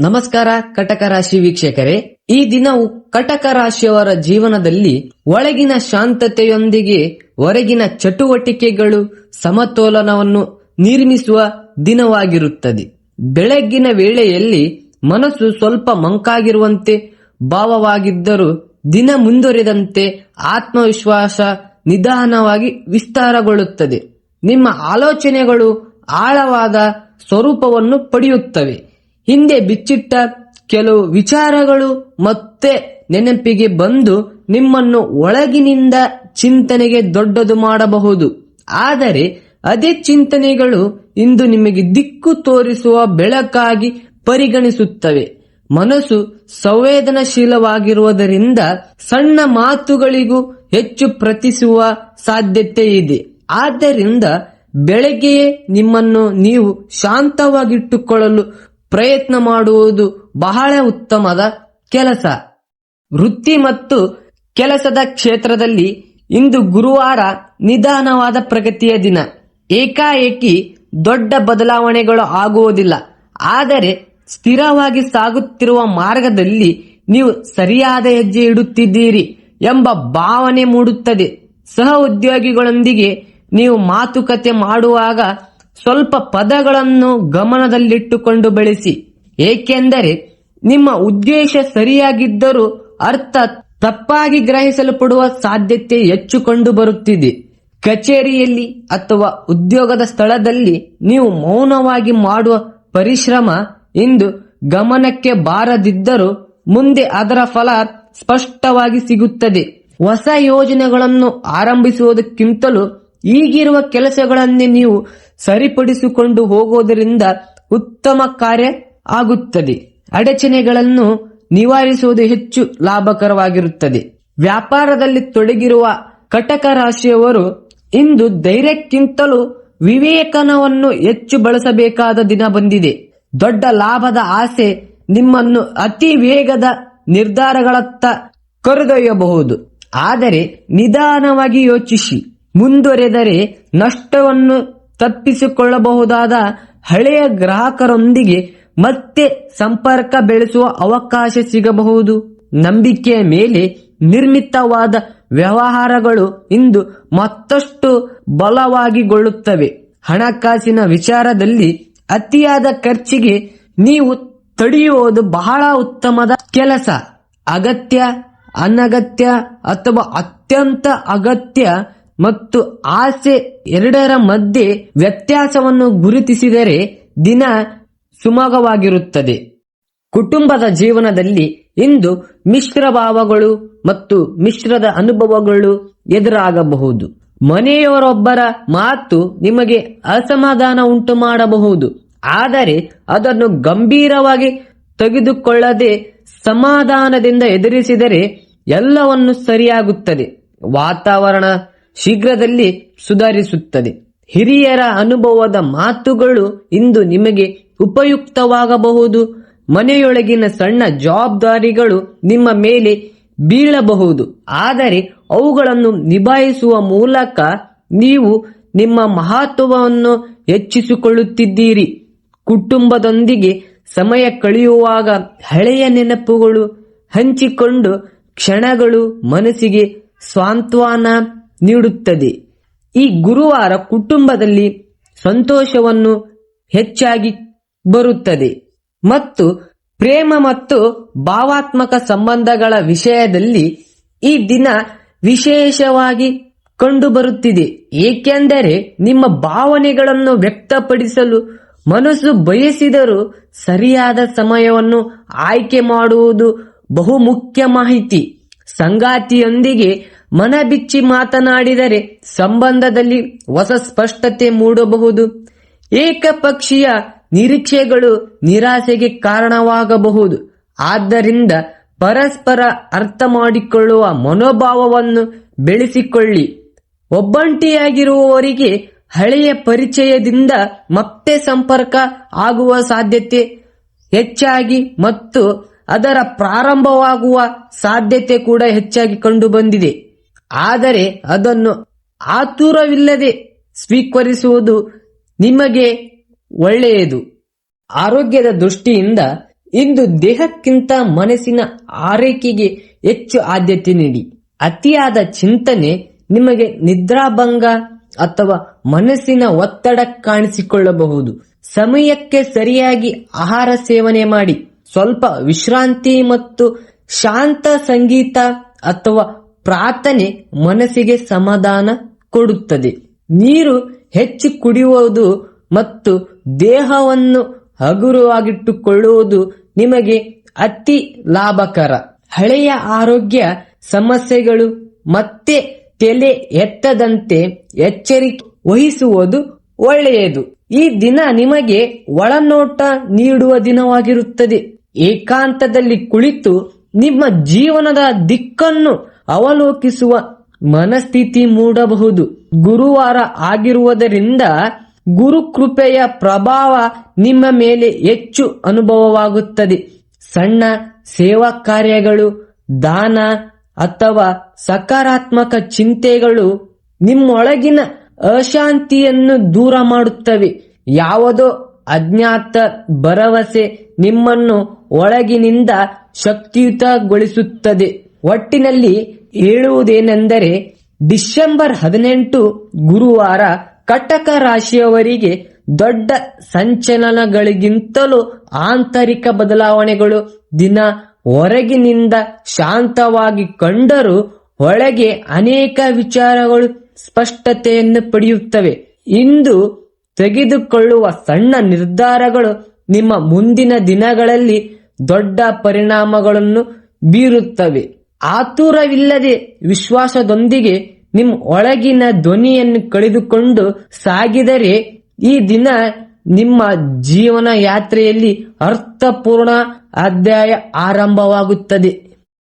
ನಮಸ್ಕಾರ ಕಟಕ ರಾಶಿ ವೀಕ್ಷಕರೇ, ಈ ದಿನವು ಕಟಕ ರಾಶಿಯವರ ಜೀವನದಲ್ಲಿ ಒಳಗಿನ ಶಾಂತತೆಯೊಂದಿಗೆ ಹೊರಗಿನ ಚಟುವಟಿಕೆಗಳು ಸಮತೋಲನವನ್ನು ನಿರ್ಮಿಸುವ ದಿನವಾಗಿರುತ್ತದೆ. ಬೆಳಗ್ಗಿನ ವೇಳೆಯಲ್ಲಿ ಮನಸ್ಸು ಸ್ವಲ್ಪ ಮಂಕಾಗಿರುವಂತೆ ಭಾವವಾಗಿದ್ದರೂ ದಿನ ಮುಂದುವರೆದಂತೆ ಆತ್ಮವಿಶ್ವಾಸ ನಿಧಾನವಾಗಿ ವಿಸ್ತಾರಗೊಳ್ಳುತ್ತದೆ. ನಿಮ್ಮ ಆಲೋಚನೆಗಳು ಆಳವಾದ ಸ್ವರೂಪವನ್ನು ಪಡೆಯುತ್ತವೆ. ಹಿಂದೆ ಬಿಚ್ಚಿಟ್ಟ ಕೆಲವು ವಿಚಾರಗಳು ಮತ್ತೆ ನೆನಪಿಗೆ ಬಂದು ನಿಮ್ಮನ್ನು ಒಳಗಿನಿಂದ ಚಿಂತನೆಗೆ ದೊಡ್ಡದು ಮಾಡಬಹುದು. ಆದರೆ ಅದೇ ಚಿಂತನೆಗಳು ಇಂದು ನಿಮಗೆ ದಿಕ್ಕು ತೋರಿಸುವ ಬೆಳಕಾಗಿ ಪರಿಗಣಿಸುತ್ತವೆ. ಮನಸ್ಸು ಸಂವೇದನಶೀಲವಾಗಿರುವುದರಿಂದ ಸಣ್ಣ ಮಾತುಗಳಿಗೂ ಹೆಚ್ಚು ಪ್ರತಿಸುವ ಸಾಧ್ಯತೆ ಇದೆ. ಆದ್ದರಿಂದ ಬೆಳಗ್ಗೆಯೇ ನಿಮ್ಮನ್ನು ನೀವು ಶಾಂತವಾಗಿಟ್ಟುಕೊಳ್ಳಲು ಪ್ರಯತ್ನ ಮಾಡುವುದು ಬಹಳ ಉತ್ತಮದ ಕೆಲಸ. ವೃತ್ತಿ ಮತ್ತು ಕೆಲಸದ ಕ್ಷೇತ್ರದಲ್ಲಿ ಇಂದು ಗುರುವಾರ ನಿಧಾನವಾದ ಪ್ರಗತಿಯ ದಿನ. ಏಕಾಏಕಿ ದೊಡ್ಡ ಬದಲಾವಣೆಗಳು ಆಗುವುದಿಲ್ಲ. ಆದರೆ ಸ್ಥಿರವಾಗಿ ಸಾಗುತ್ತಿರುವ ಮಾರ್ಗದಲ್ಲಿ ನೀವು ಸರಿಯಾದ ಹೆಜ್ಜೆ ಇಡುತ್ತಿದ್ದೀರಿ ಎಂಬ ಭಾವನೆ ಮೂಡುತ್ತದೆ. ಸಹ ಉದ್ಯೋಗಿಗಳೊಂದಿಗೆ ನೀವು ಮಾತುಕತೆ ಮಾಡುವಾಗ ಸ್ವಲ್ಪ ಪದಗಳನ್ನು ಗಮನದಲ್ಲಿಟ್ಟುಕೊಂಡು ಬೆಳೆಸಿ. ಏಕೆಂದರೆ ನಿಮ್ಮ ಉದ್ದೇಶ ಸರಿಯಾಗಿದ್ದರೂ ಅರ್ಥ ತಪ್ಪಾಗಿ ಗ್ರಹಿಸಲ್ಪಡುವ ಸಾಧ್ಯತೆ ಹೆಚ್ಚು ಕಂಡು ಬರುತ್ತಿದೆ. ಕಚೇರಿಯಲ್ಲಿ ಅಥವಾ ಉದ್ಯೋಗದ ಸ್ಥಳದಲ್ಲಿ ನೀವು ಮೌನವಾಗಿ ಮಾಡುವ ಪರಿಶ್ರಮ ಇಂದು ಗಮನಕ್ಕೆ ಬಾರದಿದ್ದರೂ ಮುಂದೆ ಅದರ ಫಲ ಸ್ಪಷ್ಟವಾಗಿ ಸಿಗುತ್ತದೆ. ಹೊಸ ಯೋಜನೆಗಳನ್ನು ಆರಂಭಿಸುವುದಕ್ಕಿಂತಲೂ ಈಗಿರುವ ಕೆಲಸಗಳನ್ನೇ ನೀವು ಸರಿಪಡಿಸಿಕೊಂಡು ಹೋಗುವುದರಿಂದ ಉತ್ತಮ ಕಾರ್ಯ ಆಗುತ್ತದೆ. ಅಡಚಣೆಗಳನ್ನು ನಿವಾರಿಸುವುದು ಹೆಚ್ಚು ಲಾಭಕರವಾಗಿರುತ್ತದೆ. ವ್ಯಾಪಾರದಲ್ಲಿ ತೊಡಗಿರುವ ಕಟಕ ರಾಶಿಯವರು ಇಂದು ಧೈರ್ಯಕ್ಕಿಂತಲೂ ವಿವೇಕನವನ್ನು ಹೆಚ್ಚು ಬಳಸಬೇಕಾದ ದಿನ ಬಂದಿದೆ. ದೊಡ್ಡ ಲಾಭದ ಆಸೆ ನಿಮ್ಮನ್ನು ಅತಿ ವೇಗದ ನಿರ್ಧಾರಗಳತ್ತ ಕರೆದೊಯ್ಯಬಹುದು. ಆದರೆ ನಿಧಾನವಾಗಿ ಯೋಚಿಸಿ. ಮುಂದುವರೆದರೆ ನಷ್ಟವನ್ನು ತಪ್ಪಿಸಿಕೊಳ್ಳಬಹುದಾದ ಹಳೆಯ ಗ್ರಾಹಕರೊಂದಿಗೆ ಮತ್ತೆ ಸಂಪರ್ಕ ಬೆಳೆಸುವ ಅವಕಾಶ ಸಿಗಬಹುದು. ನಂಬಿಕೆಯ ಮೇಲೆ ನಿರ್ಮಿತವಾದ ವ್ಯವಹಾರಗಳು ಇಂದು ಮತ್ತಷ್ಟು ಬಲವಾಗಿಗೊಳ್ಳುತ್ತವೆ. ಹಣಕಾಸಿನ ವಿಚಾರದಲ್ಲಿ ಅತಿಯಾದ ಖರ್ಚಿಗೆ ನೀವು ತಡೆಯುವುದು ಬಹಳ ಉತ್ತಮದ ಕೆಲಸ. ಅಗತ್ಯ, ಅನಗತ್ಯ ಅಥವಾ ಅತ್ಯಂತ ಅಗತ್ಯ ಮತ್ತು ಆಸೆ ಎರಡರ ಮಧ್ಯೆ ವ್ಯತ್ಯಾಸವನ್ನು ಗುರುತಿಸಿದರೆ ದಿನ ಸುಮಗವಾಗಿರುತ್ತದೆ ಕುಟುಂಬದ ಜೀವನದಲ್ಲಿ ಇಂದು ಮಿಶ್ರ ಭಾವಗಳು ಮತ್ತು ಮಿಶ್ರದ ಅನುಭವಗಳು ಎದುರಾಗಬಹುದು. ಮನೆಯವರೊಬ್ಬರ ಮಾತು ನಿಮಗೆ ಅಸಮಾಧಾನ ಉಂಟು ಮಾಡಬಹುದು. ಆದರೆ ಅದನ್ನು ಗಂಭೀರವಾಗಿ ತೆಗೆದುಕೊಳ್ಳದೆ ಸಮಾಧಾನದಿಂದ ಎದುರಿಸಿದರೆ ಎಲ್ಲವನ್ನು ಸರಿಯಾಗುತ್ತದೆ. ವಾತಾವರಣ ಶೀಘ್ರದಲ್ಲಿ ಸುಧಾರಿಸುತ್ತದೆ. ಹಿರಿಯರ ಅನುಭವದ ಮಾತುಗಳು ಇಂದು ನಿಮಗೆ ಉಪಯುಕ್ತವಾಗಬಹುದು. ಮನೆಯೊಳಗಿನ ಸಣ್ಣ ಜವಾಬ್ದಾರಿಗಳು ನಿಮ್ಮ ಮೇಲೆ ಬೀಳಬಹುದು. ಆದರೆ ಅವುಗಳನ್ನು ನಿಭಾಯಿಸುವ ಮೂಲಕ ನೀವು ನಿಮ್ಮ ಮಹತ್ವವನ್ನು ಹೆಚ್ಚಿಸಿಕೊಳ್ಳುತ್ತಿದ್ದೀರಿ. ಕುಟುಂಬದೊಂದಿಗೆ ಸಮಯ ಕಳೆಯುವಾಗ ಹಳೆಯ ನೆನಪುಗಳು ಹಂಚಿಕೊಂಡು ಕ್ಷಣಗಳು ಮನಸ್ಸಿಗೆ ಸ್ವಾಂತ್ವನ ನೀಡುತ್ತದೆ. ಈ ಗುರುವಾರ ಕುಟುಂಬದಲ್ಲಿ ಸಂತೋಷವನ್ನು ಹೆಚ್ಚಾಗಿ ಬರುತ್ತದೆ. ಮತ್ತು ಪ್ರೇಮ ಮತ್ತು ಭಾವಾತ್ಮಕ ಸಂಬಂಧಗಳ ವಿಷಯದಲ್ಲಿ ಈ ದಿನ ವಿಶೇಷವಾಗಿ ಕಂಡುಬರುತ್ತಿದೆ. ಏಕೆಂದರೆ ನಿಮ್ಮ ಭಾವನೆಗಳನ್ನು ವ್ಯಕ್ತಪಡಿಸಲು ಮನಸ್ಸು ಬಯಸಿದರೂ ಸರಿಯಾದ ಸಮಯವನ್ನು ಆಯ್ಕೆ ಮಾಡುವುದು ಬಹುಮುಖ್ಯ ಮಾಹಿತಿ. ಸಂಗಾತಿಯೊಂದಿಗೆ ಮನಬಿಚ್ಚಿ ಮಾತನಾಡಿದರೆ ಸಂಬಂಧದಲ್ಲಿ ಹೊಸ ಸ್ಪಷ್ಟತೆ ಮೂಡಬಹುದು. ಏಕಪಕ್ಷೀಯ ನಿರೀಕ್ಷೆಗಳು ನಿರಾಸೆಗೆ ಕಾರಣವಾಗಬಹುದು. ಆದ್ದರಿಂದ ಪರಸ್ಪರ ಅರ್ಥ ಮಾಡಿಕೊಳ್ಳುವ ಮನೋಭಾವವನ್ನು ಬೆಳೆಸಿಕೊಳ್ಳಿ. ಒಬ್ಬಂಟಿಯಾಗಿರುವವರಿಗೆ ಹಳೆಯ ಪರಿಚಯದಿಂದ ಮತ್ತೆ ಸಂಪರ್ಕ ಆಗುವ ಸಾಧ್ಯತೆ ಹೆಚ್ಚಾಗಿ ಮತ್ತು ಅದರ ಪ್ರಾರಂಭವಾಗುವ ಸಾಧ್ಯತೆ ಕೂಡ ಹೆಚ್ಚಾಗಿ ಕಂಡುಬಂದಿದೆ. ಆದರೆ ಅದನ್ನು ಆತುರವಿಲ್ಲದೆ ಸ್ವೀಕರಿಸುವುದು ನಿಮಗೆ ಒಳ್ಳೆಯದು. ಆರೋಗ್ಯದ ದೃಷ್ಟಿಯಿಂದ ಇಂದು ದೇಹಕ್ಕಿಂತ ಮನಸ್ಸಿನ ಆರೈಕೆಗೆ ಹೆಚ್ಚು ಆದ್ಯತೆ ನೀಡಿ. ಅತಿಯಾದ ಚಿಂತನೆ ನಿಮಗೆ ನಿದ್ರಾಭಂಗ ಅಥವಾ ಮನಸ್ಸಿನ ಒತ್ತಡ ಕಾಣಿಸಿಕೊಳ್ಳಬಹುದು. ಸಮಯಕ್ಕೆ ಸರಿಯಾಗಿ ಆಹಾರ ಸೇವನೆ ಮಾಡಿ. ಸ್ವಲ್ಪ ವಿಶ್ರಾಂತಿ ಮತ್ತು ಶಾಂತ ಸಂಗೀತ ಅಥವಾ ಪ್ರಾರ್ಥನೆ ಮನಸ್ಸಿಗೆ ಸಮಾಧಾನ ಕೊಡುತ್ತದೆ. ನೀರು ಹೆಚ್ಚು ಕುಡಿಯುವುದು ಮತ್ತು ದೇಹವನ್ನು ಹಗುರವಾಗಿಟ್ಟುಕೊಳ್ಳುವುದು ನಿಮಗೆ ಅತಿ ಲಾಭಕರ. ಹಳೆಯ ಆರೋಗ್ಯ ಸಮಸ್ಯೆಗಳು ಮತ್ತೆ ತಲೆ ಎತ್ತದಂತೆ ಎಚ್ಚರಿಕೆ ವಹಿಸುವುದು ಒಳ್ಳೆಯದು. ಈ ದಿನ ನಿಮಗೆ ಒಳನೋಟ ನೀಡುವ ದಿನವಾಗಿರುತ್ತದೆ. ಏಕಾಂತದಲ್ಲಿ ಕುಳಿತು ನಿಮ್ಮ ಜೀವನದ ದಿಕ್ಕನ್ನು ಅವಲೋಕಿಸುವ ಮನಸ್ಥಿತಿ ಮೂಡಬಹುದು. ಗುರುವಾರ ಆಗಿರುವುದರಿಂದ ಗುರು ಕೃಪೆಯ ಪ್ರಭಾವ ನಿಮ್ಮ ಮೇಲೆ ಹೆಚ್ಚು ಅನುಭವವಾಗುತ್ತದೆ. ಸಣ್ಣ ಸೇವಾ ಕಾರ್ಯಗಳು, ದಾನ ಅಥವಾ ಸಕಾರಾತ್ಮಕ ಚಿಂತೆಗಳು ನಿಮ್ಮೊಳಗಿನ ಅಶಾಂತಿಯನ್ನು ದೂರ ಮಾಡುತ್ತವೆ. ಯಾವುದೋ ಅಜ್ಞಾತ ಭರವಸೆ ನಿಮ್ಮನ್ನು ಒಳಗಿನಿಂದ ಶಕ್ತಿಯುತಗೊಳಿಸುತ್ತದೆ. ಒಟ್ಟಿನಲ್ಲಿ ಹೇಳುವುದೇನೆಂದರೆ ಡಿಸೆಂಬರ್ ಹದಿನೆಂಟು ಗುರುವಾರ ಕಟಕ ರಾಶಿಯವರಿಗೆ ದೊಡ್ಡ ಸಂಚಲನಗಳಿಗಿಂತಲೂ ಆಂತರಿಕ ಬದಲಾವಣೆಗಳು ದಿನ ಹೊರಗಿನಿಂದ ಶಾಂತವಾಗಿ ಕಂಡರೂ ಒಳಗೆ ಅನೇಕ ವಿಚಾರಗಳು ಸ್ಪಷ್ಟತೆಯನ್ನು ಪಡೆಯುತ್ತವೆ. ಇಂದು ತೆಗೆದುಕೊಳ್ಳುವ ಸಣ್ಣ ನಿರ್ಧಾರಗಳು ನಿಮ್ಮ ಮುಂದಿನ ದಿನಗಳಲ್ಲಿ ದೊಡ್ಡ ಪರಿಣಾಮಗಳನ್ನು ಬೀರುತ್ತವೆ. ಆತುರವಿಲ್ಲದೆ ವಿಶ್ವಾಸದೊಂದಿಗೆ ನಿಮ್ಮ ಒಳಗಿನ ಧ್ವನಿಯನ್ನು ಕಳೆದುಕೊಂಡು ಸಾಗಿದರೆ ಈ ದಿನ ನಿಮ್ಮ ಜೀವನ ಯಾತ್ರೆಯಲ್ಲಿ ಅರ್ಥಪೂರ್ಣ ಅಧ್ಯಾಯ ಆರಂಭವಾಗುತ್ತದೆ.